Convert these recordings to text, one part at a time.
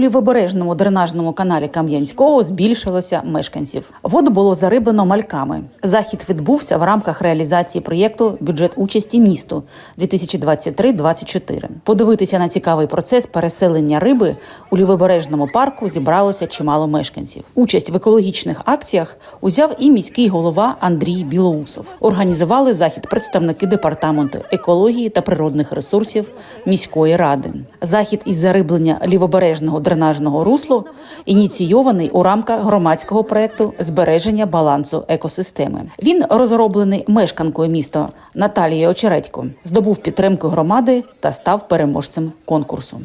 лівобережному дренажному каналі Кам'янського збільшилося мешканців. Воду було зариблено мальками. Захід відбувся в рамках реалізації проєкту Бюджет участі місту 2023-2024. Подивитися на цікавий процес переселення риби у лівобережному парку зібралося чимало мешканців. Участь в екологічних акціях узяв і міський голова Андрій Білоусов. Організували захід представники департаменту екології та природних ресурсів міської ради. Захід із зариблення лівобережного дренажного руслу ініційований у рамках громадського проекту збереження балансу екосистеми. Він розроблений мешканкою міста Наталією Очередько, здобув підтримку громади та став переможцем конкурсу.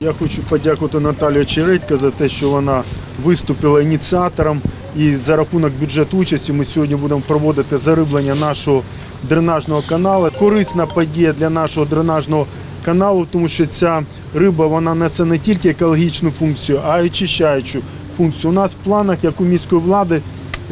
Я хочу подякувати Наталії Очередько за те, що вона виступила ініціатором. І за рахунок бюджету участі ми сьогодні будемо проводити зариблення нашого дренажного каналу. Корисна подія для нашого дренажного каналу, тому що ця риба вона несе не тільки екологічну функцію, а й очищаючу функцію. У нас в планах, як у міської влади,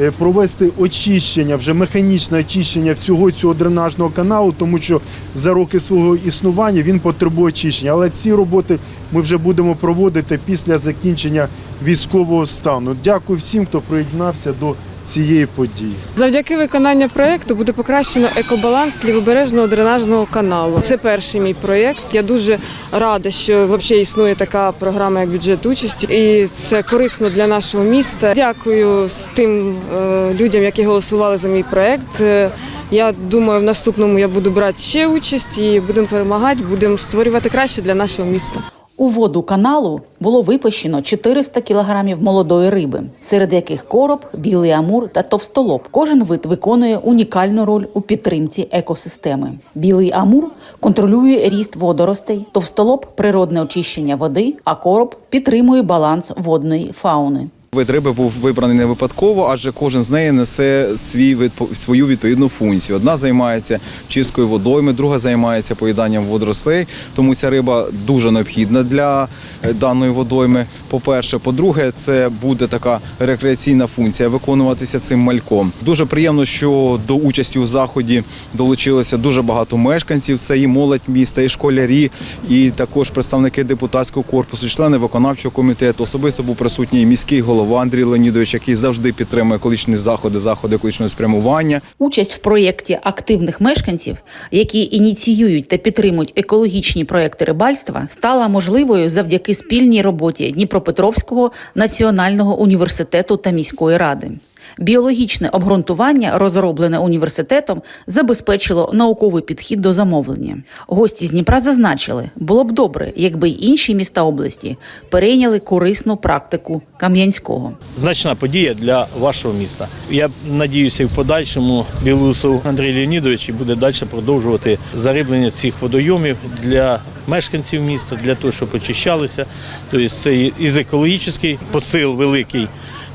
е, провести очищення, вже механічне очищення всього цього дренажного каналу, тому що за роки свого існування він потребує очищення. Але ці роботи ми вже будемо проводити після закінчення військового стану. Дякую всім, хто приєднався до цієї події. Завдяки виконанню проєкту буде покращено екобаланс лівобережного дренажного каналу. Це перший мій проєкт. Я дуже рада, що взагалі існує така програма, як бюджет участі, і це корисно для нашого міста. Дякую тим е, людям, які голосували за мій проєкт. Е, Я думаю, в наступному я буду брати ще участь і будемо перемагати, будемо створювати краще для нашого міста. У воду каналу було випущено 400 кілограмів молодої риби, серед яких короб, білий амур та товстолоб. Кожен вид виконує унікальну роль у підтримці екосистеми. Білий амур контролює ріст водоростей, товстолоб природне очищення води, а короб підтримує баланс водної фауни. Вид риби був вибраний не випадково, адже кожен з неї несе свій свою відповідну функцію. Одна займається чисткою водойми, друга займається поїданням водорослей. Тому ця риба дуже необхідна для даної водойми. По-перше, по-друге, це буде така рекреаційна функція виконуватися цим мальком. Дуже приємно, що до участі у заході долучилося дуже багато мешканців. Це і молодь міста, і школярі, і також представники депутатського корпусу, члени виконавчого комітету. Особисто був присутній міський голова Андрій Леонідович, який завжди підтримує екологічні заходи, заходи екологічного спрямування. Участь в проєкті активних мешканців, які ініціюють та підтримують екологічні проекти рибальства, стала можливою завдяки спільній роботі Дніпропетровського національного університету та міської ради. Біологічне обґрунтування, розроблене університетом, забезпечило науковий підхід до замовлення. Гості з Дніпра зазначили, було б добре, якби й інші міста області перейняли корисну практику Кам'янського. значна подія для вашого міста. Я надіюся, в подальшому Білусов Андрій Леонідович буде далі продовжувати зариблення цих водойомів для мешканців міста, для того, щоб очищалися. Тобто це і екологічний посил великий.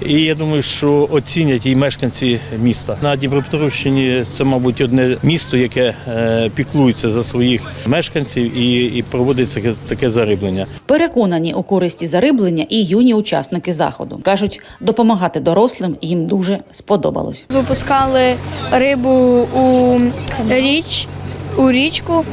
І я думаю, що оцінять і мешканці міста. На Дніпропетровщині це, мабуть, одне місто, яке е, піклується за своїх мешканців і, і проводить таке, таке зариблення. Переконані у користі зариблення і юні учасники заходу кажуть, допомагати дорослим їм дуже сподобалось. Випускали рибу у річ, у річку.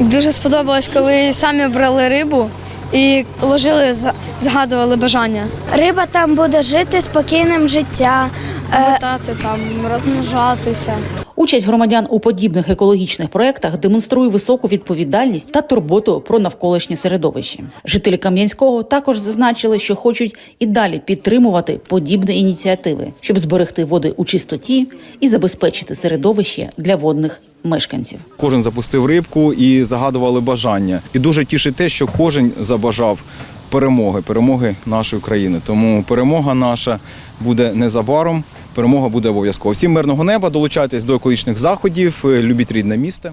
Дуже сподобалось, коли самі брали рибу і ложили, згадували бажання. Риба там буде жити спокійним життя. Е, Летати там, розмножатися. Участь громадян у подібних екологічних проєктах демонструє високу відповідальність та турботу про навколишнє середовище. Жителі Кам'янського також зазначили, що хочуть і далі підтримувати подібні ініціативи, щоб зберегти води у чистоті і забезпечити середовище для водних мешканців. Кожен запустив рибку і загадували бажання. І дуже тішить те, що кожен забажав перемоги, перемоги нашої країни. Тому перемога наша буде незабаром. Перемога буде обов'язково. Всім мирного неба, долучайтесь до екологічних заходів, е, любіть рідне місто.